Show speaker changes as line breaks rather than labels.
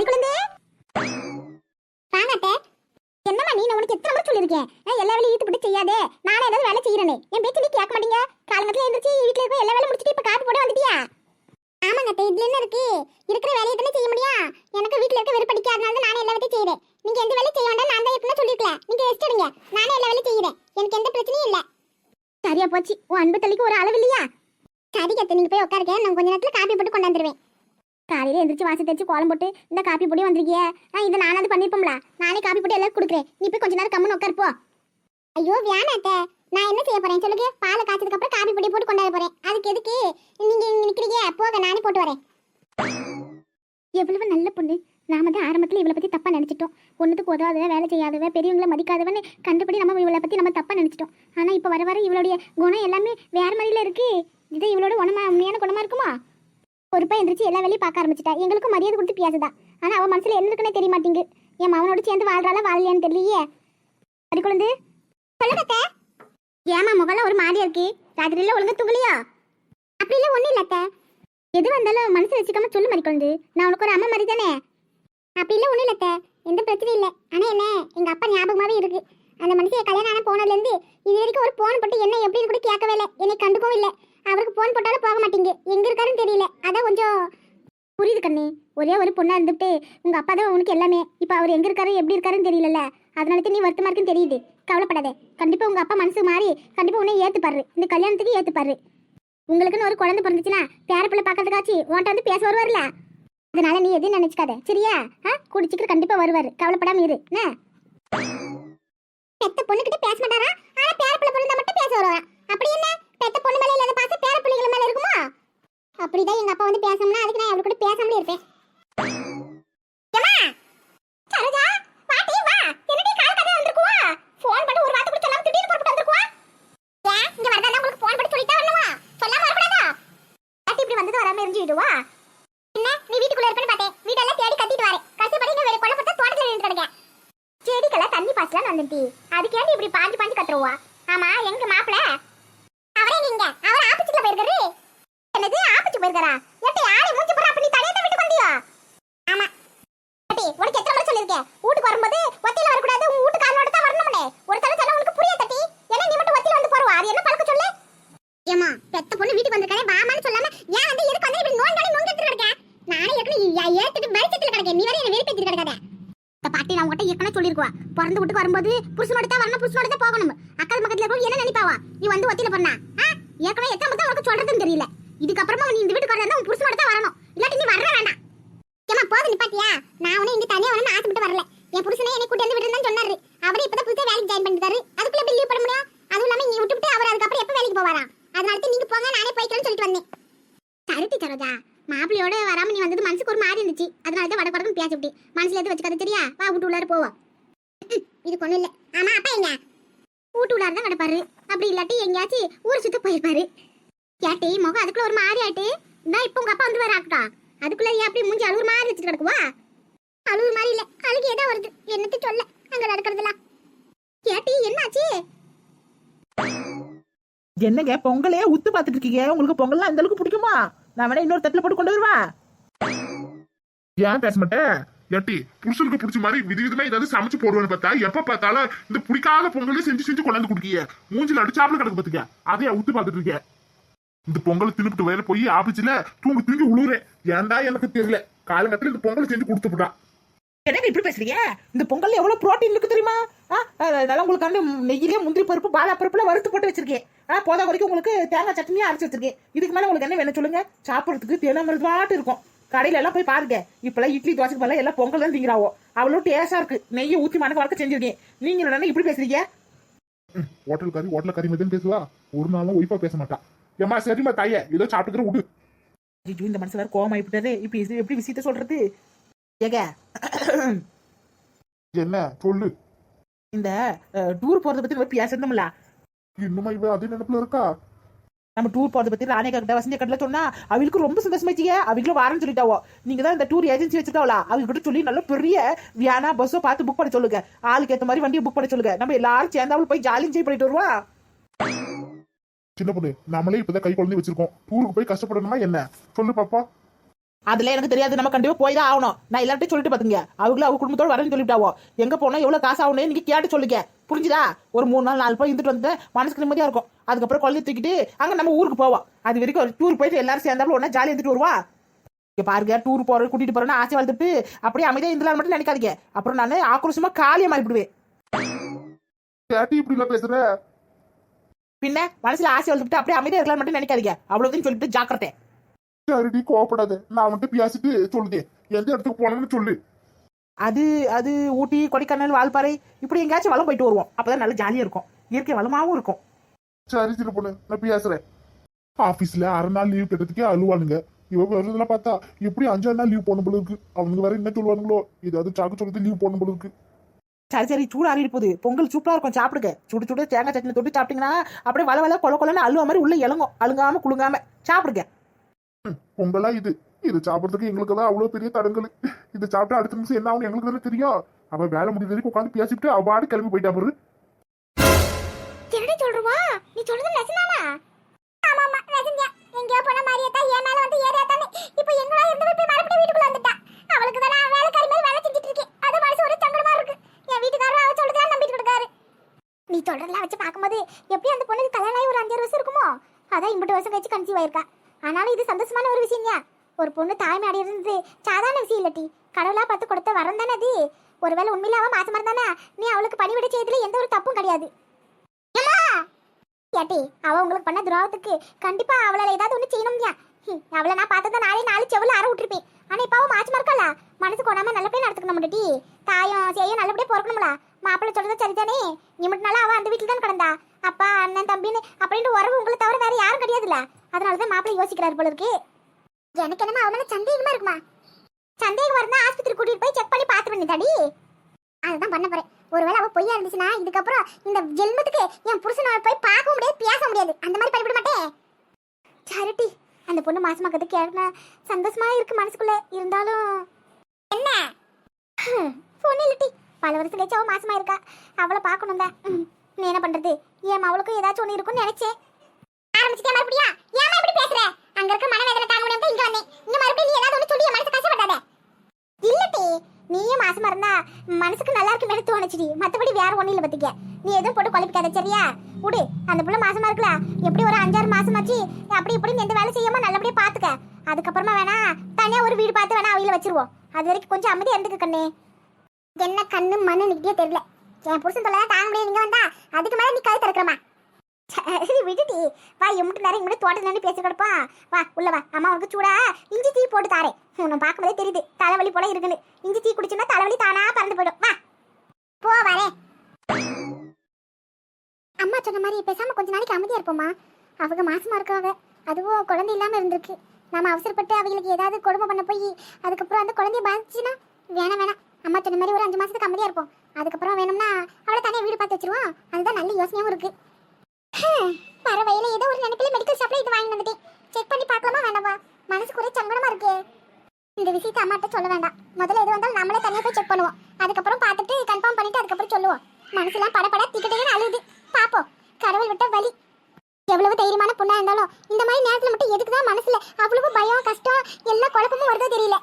அதுக்குள்ளே வாங்க என்னம்மா நீ நான் உனக்கு எத்தனை முறை சொல்லியிருக்கேன்? நான் எல்லா வேலையும் ஈடுபட்டு செய்யாதே. நானே ஏதாவது வேலை செய்யறேனே. என் பேச்சு நீ கேட்க மாட்டீங்க? காலங்கத்துல எழுந்திரிச்சு வீட்டுல இருக்க எல்லா வேலையும் முடிச்சுட்டு இப்ப காப்பி போட வந்துட்டியா? ஆமாங்க அத்தை இதுல என்ன இருக்கு? இருக்கிற வேலையை தானே செய்ய முடியும்? எனக்கு வீட்டுல இருக்க வெறுப்படிக்க அதனால தான் நானே எல்லா வேலையும் செய்யறேன். நீங்க எந்த வேலையும் செய்ய வேண்டாம் நான் தான் எப்படின்னா சொல்லிருக்கல நீங்க ரெஸ்ட் எடுங்க. நானே எல்லா வேலையும் செய்யறேன். எனக்கு எந்த பிரச்சனையும் இல்ல. சரியா போச்சு. உன் அன்பு தள்ளிக்கு ஒரு அளவு இல்லையா? சரி கத்து நீங்க போய் உட்காருங்க. நான் கொஞ்ச நேரத்துல காப்பி போட்டு கொண்டாந்துருவேன் காலையில எந்திரிச்சு வாசல் தேய்ச்சி கோலம் போட்டு இந்த காப்பி பொடி வந்திருக்கியே. ஆ இதை நானாவது பண்ணிருப்போம்ல நானே காப்பி போட்டு எல்லாரும் கொடுக்குறேன். நீ போய் கொஞ்ச நேரம் கம்முன்னு உட்காரு போ. ஐயோ வேணாத்த நான் என்ன செய்ய போறேன் சொல்லுங்க? பாலை காய்ச்சதுக்கு அப்புறம் காப்பி பொடி போட்டு கொண்டாட போறேன். அதுக்கு எதுக்கு? நீங்க இங்க நிக்கிறீங்க. போக நானே போட்டு வரேன். எவ்வளவு நல்ல பொண்ணு. நாம தான் ஆரம்பத்துல இவளை பத்தி தப்பா நினைச்சிட்டோம். ஒண்ணுத்துக்கு உதவாதவ வேலை செய்யாதவ பெரியவங்களை மதிக்காதவன்னு கண்டுபடி நம்ம இவளை பத்தி நம்ம தப்பா நினைச்சிட்டோம். ஆனா இப்ப வர வர இவளுடைய குணம் எல்லாமே வேற மாதிரில இருக்கு. இது இவளோட குணமா உண்மையான குணமா இருக்குமா? பொறுப்பா எந்திரிச்சு எல்லா வேலையும் பார்க்க ஆரம்பிச்சிட்டா. எங்களுக்கும் மரியாதை கொடுத்து பேசுதா. ஆனா அவன் மனசுல என்ன இருக்குன்னே தெரிய மாட்டேங்குது. என் மகனோட சேர்ந்து வாழ்றாளா வாழலையான்னு தெரியலையே. அடி குழந்தை. சொல்லுங்க ஏமா முகல ஒரு மாதிரியா இருக்கு. ராத்திரியில ஒழுங்கா தூங்கலையா? அப்படி இல்ல ஒண்ணு இல்ல எது வந்தாலும் மனசு வச்சுக்காம சொல்லு மாதிரி குழந்தை. நான் உனக்கு ஒரு அம்மா மாதிரி தானே? அப்படி இல்ல ஒண்ணு இல்ல எந்த பிரச்சனையும் இல்லை. ஆனா என்ன? எங்க அப்பா ஞாபகமாவே இருக்கு. அந்த மனுஷன் கல்யாணம் ஆன போனதுல இருந்து இது வரைக்கும் ஒரு போன் போட்டு என்ன எப்படின்னு கூட கேட்கவே இல்லை. என்னை கண்டுக்கவும் இல்லை. அவருக்கு போன் போட்டாலும் போக மாட்டீங்க. எங்க இருக்காருன்னு தெரியல. அதான் கொஞ்சம் புரியுது கண்ணே. ஒரே ஒரு பொண்ணா இருந்துட்டு உங்க அப்பா தான் உனக்கு எல்லாமே. இப்போ அவர் எங்க இருக்காரு எப்படி இருக்காருன்னு தெரியலல்ல. அதனால தான் நீ வருத்தமா இருக்குன்னு தெரியுது. கவலைப்படாத. கண்டிப்பா உங்க அப்பா மனசு மாறி கண்டிப்பா உன்னை ஏத்துப்பாரு. இந்த கல்யாணத்துக்கு ஏத்துப்பாரு. உங்களுக்குன்னு ஒரு குழந்தை பிறந்துச்சுன்னா பேர பிள்ளை பார்க்கறதுக்காச்சு உன்ட்ட வந்து பேச வருவார்ல அதனால நீ எதுவும் நினைச்சுக்காத. சரியா? ஆ? குடிச்சிக்கிட்டு கண்டிப்பா வருவாரு. கவலைப்படாம இரு. என்ன? பெத்த பொண்ணுகிட்ட பேச மாட்டாரா? ஆனா பேர பிள்ளை பிறந்தா மட்டும் பேச வருவாரா? அப்படி என்ன? பெத்த பொண்ணு மேல இல்லாத பாசம் பேர பிள்ளைகள் மேல இருக்குமா? அப்படிதான் எங்க அப்பா வந்து பேசணும்னா அதுக்கு நான் அவரு கூட பேசாமலே இருப்பேன். ஏம்மா, கால் வந்திருக்குவா? பண்ணி ஒரு ஏன், உங்களுக்கு பண்ணி சொல்லாம இப்படி நீ வீட்டுக்குள்ள தேடி வரேன். செடிக்கெல்லாம் தண்ணி பாய்ச்சலாம்னு வந்தேன்டி. அதுக்கேண்டி இப்படி பாஞ்சு பாஞ்சு கத்துருவா. ஆமா, எங்க மாப்பிள்ள அவரே இங்க போயிருக்காரு? என்னது ஆபீஸ் போயிருக்காரா? எட்டி ஆளை மூஞ்சி போற அப்ப நீ தனியா தான் வீட்டுக்கு வந்தியா? ஆமா. எட்டி உனக்கு எத்தனை முறை சொல்லிருக்கேன் வீட்டுக்கு வரும்போது ஒத்தியில வரக்கூடாது உன் வீட்டு காலோட தான் வரணும்னே. ஒரு தடவை சொல்ல உனக்கு புரிய தட்டி. ஏன்னா நீ மட்டும் ஒத்தியில வந்து போறவா அது என்ன பழக்க சொல்லு? ஏமா பெத்த பொண்ணு வீட்டுக்கு வந்திருக்கானே வாமான்னு சொல்லாம ஏன் வந்து எதுக்கு வந்து இப்படி நோய் நோய் நோய் கிடக்கேன் நானே ஏற்கனவே ஏத்துட்டு மரிச்சத்துல கிடக்கேன். நீ வரை என்ன வெறுப்பேத்தி கிடக்காத. இந்த பாட்டி நான் உங்கள்கிட்ட ஏற்கனவே சொல்லியிருக்குவா. பிறந்து விட்டுக்கு வரும்போது புருஷனோட தான் வரணும் புருஷனோட தான் போகணும். அக்கா பக்கத்தில் இருக்கவங்க என்ன நினைப்பாவா? நீ வந்து ஒத்தியில் பண்ணா. ஆ? ஏற்கனவே எத்தனை மட்டும் உனக்கு சொல்றதுன்னு தெரியல. இதுக்கப்புறமா நீ இந்த வீட்டுக்கு வரதா உன் புருஷனோட தான் வரணும். இல்லாட்டி நீ வரவே வேண்டாம் ஏமா போது நிப்பாட்டியா? நான் உன இங்க தனியா வரணும்னு ஆசைப்பட்டு வரல. என் புருஷனே என்னை கூட்டி வந்து விடுறேன்னு சொன்னாரு. அவரே இப்பதான் புதுசா வேலைக்கு ஜாயின் பண்ணிட்டாரு. அதுக்குள்ள எப்படி லீவ் பண்ண முடியும்? அதுவும் இல்லாம நீ விட்டுவிட்டு அவர் அதுக்கப்புறம் எப்ப வேலைக்கு போவாராம் அதனால தான் நீங்க போங்க நானே போய்க்கிறேன்னு சொல்லிட்டு வந்தேன். கருட்டி சரோஜா மாப்பிள்ளையோட வராம நீ வந்தது மனசுக்கு ஒரு மாதிரி இருந்துச்சு. அதனால தான் வட படக்கும் பேச விட்டு மனசுல எது வச்சுக்காத சரியா? வா வீட்டு உள்ளார போவோம். இது ஒண்ணும் இல்ல. ஆமா அப்பா எங்க? வீட்டு உள்ளார தான் கிடப்பாரு. அப்படி இல்லாட்டி எங்கேயாச்சும் ஊரை சுத்த போயிருப்பாரு. கேட்டி முகம் அதுக்குள்ள ஒரு மாதிரி ஆயிட்டு நான் இப்போ உங்க அப்பா வந்து வர ஆக்கா அதுக்குள்ள ஏன் அப்படி மூஞ்சி அழுவுற மாதிரி வச்சுட்டு கிடக்குவா? அழுவுற மாதிரி இல்ல. அழுகு ஏதோ வருது. என்னத்து சொல்ல? அங்க நடக்கிறதுலாம் கேட்டி என்னாச்சு?
என்னங்க பொங்கலே உத்து பார்த்துட்டு இருக்கீங்க? உங்களுக்கு பொங்கல்லாம் அந்த அளவுக்கு பிடிக்குமா? நான் வேணா இன்னொரு தட்டுல போட்டு கொண்டு வருவா.
ஏன் பேச மாட்டேன் ஏட்டி புருஷனுக்கு பிடிச்ச மாதிரி விதி விதமா ஏதாவது சமைச்சு போடுவேன்னு பார்த்தா எப்ப பார்த்தாலும் இந்த பிடிக்காத பொங்கலே செஞ்சு செஞ்சு கொண்டாந்து குடிக்கிய மூஞ்சில் அடிச்சாப்புல கிடக்கு பாத்துக்க அதையா விட்டு பார்த்துட்டு இருக்க. இந்த பொங்கலை தின்னுபிட்டு வயல போய் ஆபீஸ்ல தூங்கி தூங்கி உழுவுறேன் ஏன்டா எனக்கு தெரியல. காலங்கத்துல இந்த பொங்கலை செஞ்சு கொடுத்துப்புட்டா
எனக்கு இப்படி பேசுறீங்க? இந்த பொங்கல் எவ்வளவு புரோட்டீன் இருக்கு தெரியுமா? ஆ, அதனால உங்களுக்கு வந்து நெய்யிலே முந்திரி பருப்பு பாலா பருப்புல வறுத்து போட்டு வச்சிருக்கேன். ஆ போதா வரைக்கும் உங்களுக்கு தேங்காய் சட்னியா அரைச்சு வச்சிருக்கேன். இதுக்கு மேல உங்களுக்கு என்ன வேணும் சொல்லுங்க? சாப்பிடுறதுக்கு தினமருது பாட்டு இருக்கும். கடையில எல்லாம் போய் பாருங்க. இப்பெல்லாம் இட்லி தோசைக்கு பதிலா எல்லாம் பொங்கல் தான் திங்கிறாவோ. அவ்வளோ டேஸ்டா இருக்கு. நெய்யை ஊத்தி மணக்க வளர்க்க செஞ்சிருக்கேன். நீங்க என்னன்னா இப்படி பேசுறீங்க?
ஹோட்டல் கறி ஹோட்டல் கறி மாதிரி பேசுவா? ஒரு நாளும் ஒய்ஃபா பேச மாட்டா. ஏமா சரிம்மா தாயே ஏதோ சாப்பிட்டுக்கிற விடு
ஐயோ இந்த மனசு வேற கோவம் இப்ப இது எப்படி விஷயத்த சொல்றது? ஏங்க
என்ன சொல்லு.
இந்த டூர் போறத பத்தி நம்ம பேசணும்ல
இன்னுமா இவ அதே நினைப்புல இருக்கா?
நம்ம டூர் போறத பத்தி ராணி கிட்ட வசந்தி கிட்ட சொன்னா அவங்களுக்கு ரொம்ப சந்தோஷமாச்சிங்க அவங்களும் வாரன்னு சொல்லிட்டாவோ. நீங்க தான் இந்த டூர் ஏஜென்சி வச்சிருக்காவளா? அவங்க கிட்ட சொல்லி நல்ல பெரிய வியானா பஸ்ஸோ பார்த்து புக் பண்ண சொல்லுங்க. ஆளுக்கு ஏத்த மாதிரி வண்டியை புக் பண்ண சொல்லுங்க. நம்ம எல்லாரும் சேர்ந்தாவில் போய் ஜாலியும் என்ஜாய் பண்ணிட்டு வருவா
சின்ன பொண்ணு நம்மளே இப்பதான் கை குழந்தை வச்சிருக்கோம். டூருக்கு போய் கஷ்டப்படணுமா என்ன? சொல்லு பாப்பா.
அதுல எனக்கு தெரியாது. நம்ம கண்டிப்பா போய் தான் ஆகணும். நான் எல்லார்ட்டையும் சொல்லிட்டு பாத்துங்க அவங்களும் அவங்க குடும்பத்தோட வரேன்னு சொல்லிட்டாவோ. எங்க போனா எவ்வளவு காசு ஆகணும் நீங்க கேட்டு சொல்லுங்க. புரிஞ்சுதா? ஒரு மூணு நாள் நாலு போய் இருந்துட்டு வந்து மனசுக்கு நிம்மதியா இருக்கும். அதுக்கப்புறம் குழந்தை தூக்கிட்டு அங்க நம்ம ஊருக்கு போவோம் அது வரைக்கும் ஒரு டூர் போயிட்டு எல்லாரும் சேர்ந்தாலும் ஒன்னா ஜாலியா இருந்துட்டு வருவா. இங்க பாருங்க டூர் போறது கூட்டிட்டு போறேன்னு ஆசை வளர்த்துட்டு அப்படியே அமைதியா இருந்தலாம் மட்டும் நினைக்காதீங்க. அப்புறம் நான் ஆக்ரோஷமா காலியா மாறிவிடுவேன்.
ஏட்டி இப்படி பேசுற?
பின்ன மனசுல ஆசை வளர்த்துட்டு அப்படியே அமைதியா இருக்கலாம் மட்டும் நினைக்காதீங்க. அவ்வளவுதான் சொல்லிட்டு ஜாக்கிரதை.
சரிடி கோவப்படாத? நான் வந்துட்டு பேசிட்டு சொல்லுதேன் எந்த இடத்துக்கு போனோம்னு சொல்லு.
அது அது ஊட்டி கொடைக்கானல் வால்பாறை இப்படி எங்கேயாச்சும் வளம் போயிட்டு வருவோம். அப்பதான் நல்லா ஜாலியா இருக்கும். இயற்கை வளமாவும் இருக்கும்.
சரி சின்ன பொண்ணு நான் பேசுறேன். ஆபீஸ்ல அரை நாள் லீவ் கட்டத்துக்கே அழுவானுங்க இவ வருதுலாம் பார்த்தா எப்படி அஞ்சாறு நாள் லீவ் போன போல இருக்கு. அவங்க வேற என்ன சொல்லுவானுங்களோ? ஏதாவது சாக்கு சொல்லிட்டு லீவ் போன போல இருக்கு.
சரி சரி சூடு ஆறிட்டு போகுது. பொங்கல் சூப்பரா இருக்கும் சாப்பிடுங்க. சுடு சுடு தேங்காய் சட்னி தொட்டு சாப்பிட்டீங்கன்னா அப்படியே வள வள கொல கொலன்னு அழுவ மாதிரி உள்ள இளங்கும். அழுங்காம குலுங்காம சாப்பிடுங்க.
பொங்கலா இது. இது சாப்பிட்றதுக்கு எங்களுக்கு தான் அவ்வளோ பெரிய தடங்கல். இது சாப்பிட்டா அடுத்த நிமிஷம் என்ன ஆகும் எங்களுக்கு தானே தெரியும். அவ வேலை முடிஞ்ச வரைக்கும் உட்காந்து பேசிட்டு அவாடு கிளம்பி போயிட்டா பாரு.
என்னடி சொல்றவா? நீ சொல்றது நெசனானா ஆமா ஆமா நெசந்தியா எங்கேயோ போன மாதிரியே தான் என் மேல வந்து ஏறியா இப்போ எங்களா இருந்து போய் மறுபடியும் வீட்டுக்குள்ள வந்துட்டா. அவளுக்கு தான் நான் வேலைக்காரி மாதிரி வேலை செஞ்சுட்டு இருக்கேன் அது மனசு ஒரு சங்கடமா இருக்கு. என் வீட்டுக்காரர் அவ சொல்றதா நம்பிட்டு இருக்காரு. நீ சொல்றதெல்லாம் வச்சு பார்க்கும்போது எப்படி அந்த பொண்ணுக்கு கல்யாணம் ஆகி ஒரு அஞ்சாறு வருஷம் இருக்குமோ? அதான் இம்பட்டு வருஷம் கழிச்சு கன்சீவ் ஆயிருக்கா. ஆனாலும் இது சந்தோஷமான ஒரு விஷயம் தான் ஒரு பொண்ணு தாய்மை இருந்தது. சாதாரண விஷயம் இல்லட்டி கடவுளா பார்த்து கொடுத்த வரம் தானே அது? ஒருவேளை உண்மையில அவன் மாசமா இருந்தானா நீ அவளுக்கு பணிவிட செய்யறதுல எந்த ஒரு தப்பும் கிடையாது. ஏட்டி அவ உங்களுக்கு பண்ண துரோகத்துக்கு கண்டிப்பா அவளால ஏதாவது ஒண்ணு செய்யணும்யா அவளை நான் பார்த்தத நாளே நாலு செவ்வளவு அற விட்டுருப்பேன். ஆனா இப்ப அவன் மாச்சமா இருக்கல மனசு கொடாம நல்லபடியா நடத்துக்கணும் டி. தாயும் செய்யும் நல்லபடியா பொறுக்கணும்ல. மாப்பிள்ளை சொல்றது சரிதானே? மட்டும் நாளா அவ அந்த வீட்டுல தான் கிடந்தா? அப்பா அண்ணன் தம்பின்னு அப்படின்ட்டு உறவு உங்களை தவிர வேற யாரும் கிடையாதுல்ல? அதனாலதான் மாப்பிள்ளை யோசிக்கிறாரு போல இருக்கு. எனக்கு என்னமா அவன் மேல சந்தேகமா இருக்குமா? சந்தேகம் இருந்தா ஆஸ்பத்திரி கூட்டிட்டு போய் செக் பண்ணி பார்த்து தாடி அதுதான் பண்ண போறேன். ஒருவேளை அவ பொய்யா இருந்துச்சுன்னா இதுக்கப்புறம் இந்த ஜென்மத்துக்கு என் புருஷனை போய் பார்க்க முடியாது பேச முடியாது. அந்த மாதிரி பண்ணிவிட மாட்டேன் சாரிட்டி அந்த பொண்ணு மாசமாக்கிறது கேட்க சந்தோஷமா இருக்கு மனசுக்குள்ள? இருந்தாலும் என்ன? பொண்ணு இல்லட்டி பல வருஷம் கழிச்சு அவ மாசமா இருக்கா. அவளை பார்க்கணும் தான் நீ என்ன பண்றது? ஏன் அவளுக்கும் ஏதாச்சும் ஒண்ணு இருக்கும்னு நினைச்சேன். ஆரம்பிச்சுட்டே மறுபடியா ஏமா இப்படி பேசுற? அங்க இருக்க மன இங்க மறுபடியும் நீ ஏதாவது சொல்லி மனசு கஷ்டப்படாத இல்லட்டி நீயும் மாசமா இருந்தா மனசுக்கு நல்லா இருக்குமே தோணுச்சுடி. மத்தபடி வேற ஒண்ணும் இல்ல பத்திக்க. நீ எதுவும் போட்டு குழப்பிக்காத சரியா? விடு அந்த புள்ள மாசமா இருக்கல எப்படி ஒரு அஞ்சாறு மாசமாச்சு அப்படி இப்படி எந்த வேலை செய்யாம நல்லபடியா பாத்துக்க. அதுக்கப்புறமா வேணா தனியா ஒரு வீடு பார்த்து வேணா அவையில வச்சிருவோம். அது வரைக்கும் கொஞ்சம் அமைதியா இருந்துக்க கண்ணே. என்ன கண்ணு மண்ணு நிக்கிட்டே தெரியல. என் புருஷன் தொலை தாங்க முடியாது. நீங்க வந்தா அதுக்கு மேல நீ கை திறக்கிறமா விட்டுட்டி வா எம்மிட்டு நேரம் இங்கிட்டு தோட்டத்துல நின்று பேசி கிடப்பா. வா உள்ள வா. அம்மா உனக்கு சூடா? இஞ்சி டீ போட்டு தாரேன். உன்னை பார்க்கும்போதே தெரியுது. தலைவலி போல இருக்குன்னு. இஞ்சி டீ குடிச்சுன்னா தலைவலி தானா பறந்து போயிடும். வா. போ அம்மா சொன்ன மாதிரி பேசாம கொஞ்ச நாளைக்கு அமைதியா இருப்போமா அவங்க மாசமா இருக்காங்க. அதுவும் குழந்தை இல்லாம இருந்திருக்கு. நாம அவசரப்பட்டு அவங்களுக்கு ஏதாவது கொடுமை பண்ண போய் அதுக்கப்புறம் அந்த குழந்தைய பாதிச்சுன்னா வேணாம் வேணாம். அம்மா சொன்ன மாதிரி ஒரு அஞ்சு மாசத்துக்கு அமைதியா இருப்போம். அதுக்கப்புறம் வேணும்னா அவளை தனியாக வீடு பார்த்து வச்சிருவோம். அதுதான் நல்ல யோசனையும் இருக்கு. வர வயல ஏதோ ஒரு நினைப்பில மெடிக்கல் ஷாப்ல இது வாங்கி வந்துட்டேன். செக் பண்ணி பார்க்கலாமா வேண்டாமா மனசுக்கு ஒரே சங்கடமா இருக்கே. இந்த விஷயத்தை அம்மாட்ட சொல்ல வேண்டாம். முதல்ல எது வந்தாலும் நம்மளே தனியா போய் செக் பண்ணுவோம். அதுக்கப்புறம் பார்த்துட்டு கன்ஃபார்ம் பண்ணிட்டு அதுக்கப்புறம் சொல்லுவோம். மனசுலாம் படபட திக்கிட்டே அழுது. பாப்போம் கடவுள் விட்ட வலி. எவ்வளவு தைரியமான பொண்ணா இருந்தாலும் இந்த மாதிரி நேரத்துல மட்டும் எதுக்கு தான் மனசுல அவ்வளவு பயம் கஷ்டம் எல்லா குழப்பமும் வருதோ தெரியல.